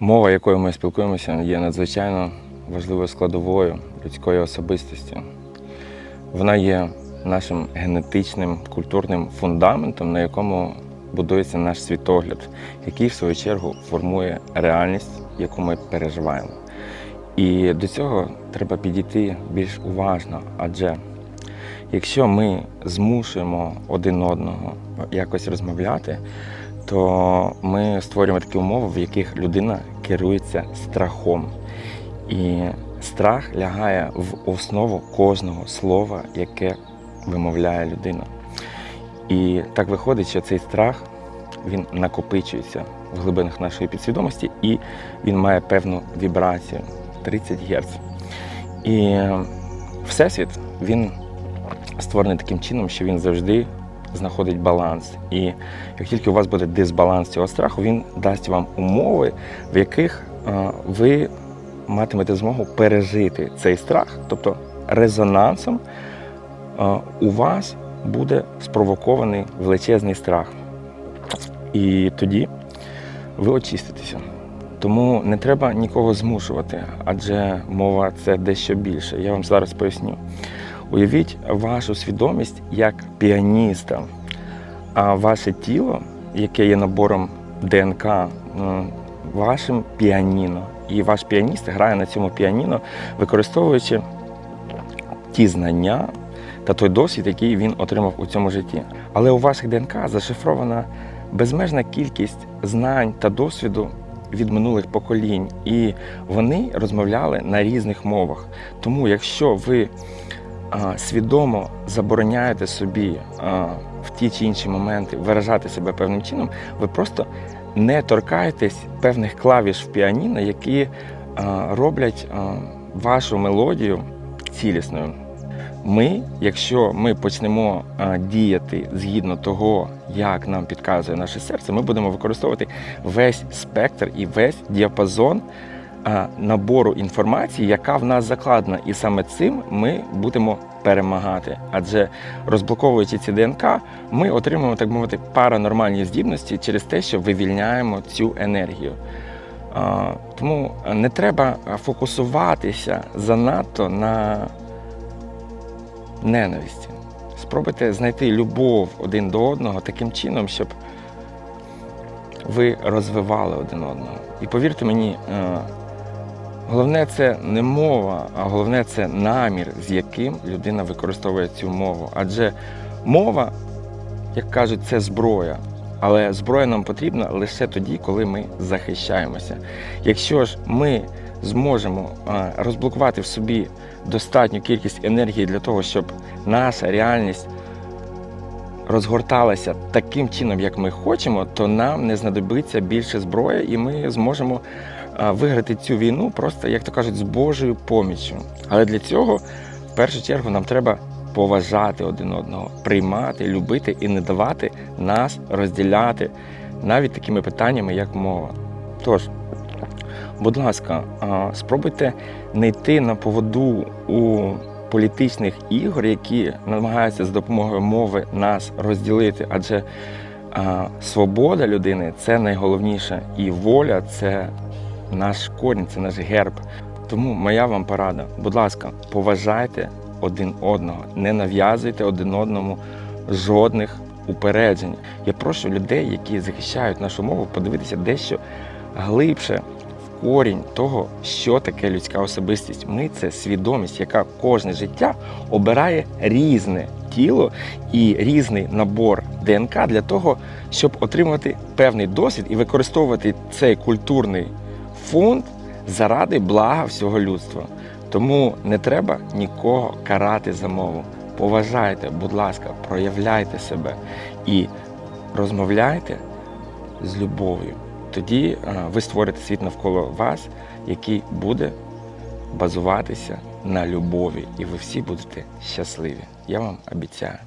Мова, якою ми спілкуємося, є надзвичайно важливою складовою людської особистості. Вона є нашим генетичним культурним фундаментом, на якому будується наш світогляд, який, в свою чергу, формує реальність, яку ми переживаємо. І до цього треба підійти більш уважно, адже якщо ми змушуємо один одного якось розмовляти, то ми створюємо такі умови, в яких людина керується страхом. І страх лягає в основу кожного слова, яке вимовляє людина. І так виходить, що цей страх він накопичується в глибинах нашої підсвідомості, і він має певну вібрацію 30 Гц. І Всесвіт він створений таким чином, що він завжди знаходить баланс. І як тільки у вас буде дисбаланс цього страху, він дасть вам умови, в яких е, ви матимете змогу пережити цей страх, тобто резонансом е, у вас буде спровокований величезний страх. І тоді ви очиститеся. Тому не треба нікого змушувати, адже мова це дещо більше. Я вам зараз поясню. Уявіть вашу свідомість як піаніста, а ваше тіло, яке є набором ДНК, вашим піаніно. І ваш піаніст грає на цьому піаніно, використовуючи ті знання та той досвід, який він отримав у цьому житті. Але у ваших ДНК зашифрована безмежна кількість знань та досвіду від минулих поколінь, і вони розмовляли на різних мовах. Тому, якщо ви свідомо забороняєте собі в ті чи інші моменти виражати себе певним чином, ви просто не торкаєтесь певних клавіш в піаніно, які роблять вашу мелодію цілісною. Ми, якщо ми почнемо діяти згідно того, як нам підказує наше серце, ми будемо використовувати весь спектр і весь діапазон набору інформації, яка в нас закладена, і саме цим ми будемо перемагати. Адже розблоковуючи ці ДНК, ми отримуємо, так мовити, паранормальні здібності через те, що вивільняємо цю енергію. Тому не треба фокусуватися занадто на ненависті. Спробуйте знайти любов один до одного таким чином, щоб ви розвивали один одного. І повірте мені, е, головне це не мова, а головне це намір, з яким людина використовує цю мову. Адже мова, як кажуть, це зброя. Але зброя нам потрібна лише тоді, коли ми захищаємося. Якщо ж ми зможемо розблокувати в собі достатню кількість енергії для того, щоб наша реальність розгорталася таким чином, як ми хочемо, то нам не знадобиться більше зброї, і ми зможемо виграти цю війну просто, як то кажуть, з Божою поміччю. Але для цього, в першу чергу, нам треба поважати один одного, приймати, любити і не давати нас розділяти навіть такими питаннями, як мова. Тож, будь ласка, спробуйте не йти на поводу у політичних ігор, які намагаються з допомогою мови нас розділити. Адже а, свобода людини це найголовніше, і воля це наш корінь, це наш герб. Тому моя вам порада, будь ласка, поважайте один одного, не нав'язуйте один одному жодних упереджень. Я прошу людей, які захищають нашу мову, подивитися дещо глибше корінь того, що таке людська особистість. Ми це свідомість, яка кожне життя обирає різне тіло і різний набор ДНК для того, щоб отримати певний досвід і використовувати цей культурний фонд заради блага всього людства. Тому не треба нікого карати за мову. Поважайте, будь ласка, проявляйте себе і розмовляйте з любов'ю. Тоді е, ви створите світ навколо вас, який буде базуватися на любові, і ви всі будете щасливі. Я вам обіцяю.